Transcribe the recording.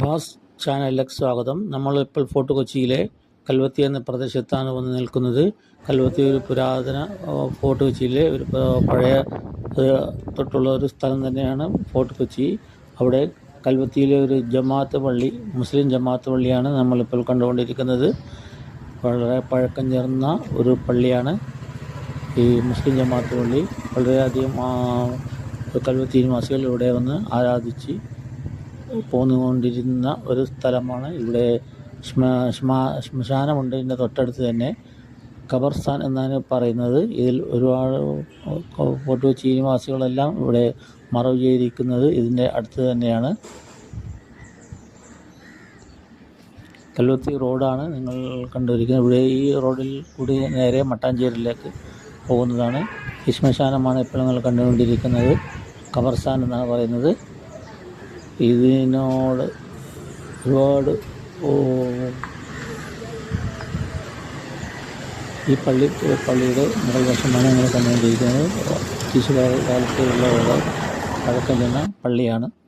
ഭാസ് ചാനലിലേക്ക് സ്വാഗതം. നമ്മളിപ്പോൾ ഫോർട്ട് കൊച്ചിയിലെ കൽവത്തി എന്ന പ്രദേശത്താണ് വന്ന് നിൽക്കുന്നത്. കൽവത്തി ഒരു പുരാതന ഫോർട്ട് കൊച്ചിയിലെ ഒരു പഴയ തൊട്ടുള്ള ഒരു സ്ഥലം തന്നെയാണ് ഫോർട്ട് കൊച്ചി അവിടെ കൽവത്തിയിലെ ഒരു ജമാഅത്ത് പള്ളി മുസ്ലിം ജമാഅത്ത് പള്ളിയാണ് നമ്മളിപ്പോൾ കണ്ടുകൊണ്ടിരിക്കുന്നത്. വളരെ പഴക്കം ചേർന്ന ഒരു പള്ളിയാണ് ഈ മുസ്ലിം ജമാഅത്ത് പള്ളി. വളരെയധികം കൽവത്തി നിവാസികൾ ഇവിടെ വന്ന് ആരാധിച്ച് പോന്നുകൊണ്ടിരുന്ന ഒരു സ്ഥലമാണ്. ഇവിടെ ശ്മ ശ്മ ശ്മശാനമുണ്ട്. ഇതിന്റെ തൊട്ടടുത്ത് തന്നെ ഖബർസ്ഥാൻ എന്നാണ് പറയുന്നത്. ഇതിൽ ഒരുപാട് ഫോർട്ട് കൊച്ചി നിവാസികളെല്ലാം ഇവിടെ മറവ് ചെയ്തിരിക്കുന്നത് ഇതിന്റെ അടുത്ത് തന്നെയാണ്. കല്ലുത്തി റോഡാണ് നിങ്ങൾ കണ്ടുവരിക്കുന്നത് ഇവിടെ ഈ റോഡിൽ കൂടി നേരെ മട്ടാഞ്ചേരിയിലേക്ക് പോകുന്നതാണ്. ഈ ശ്മശാനമാണ് ഇപ്പോൾ നിങ്ങൾ കണ്ടുകൊണ്ടിരിക്കുന്നത്. ഖബർസ്ഥാൻ എന്നാണ് പറയുന്നത്. ഇതിനോട് ഒരുപാട് ഈ പള്ളി പള്ളിയുടെ മുകൾ വശമാണ് ഞങ്ങൾ കണ്ടുകൊണ്ടിരിക്കുന്നത്. ശിശുകാലത്തുള്ള പഴക്കം ചെന്ന പള്ളിയാണ്.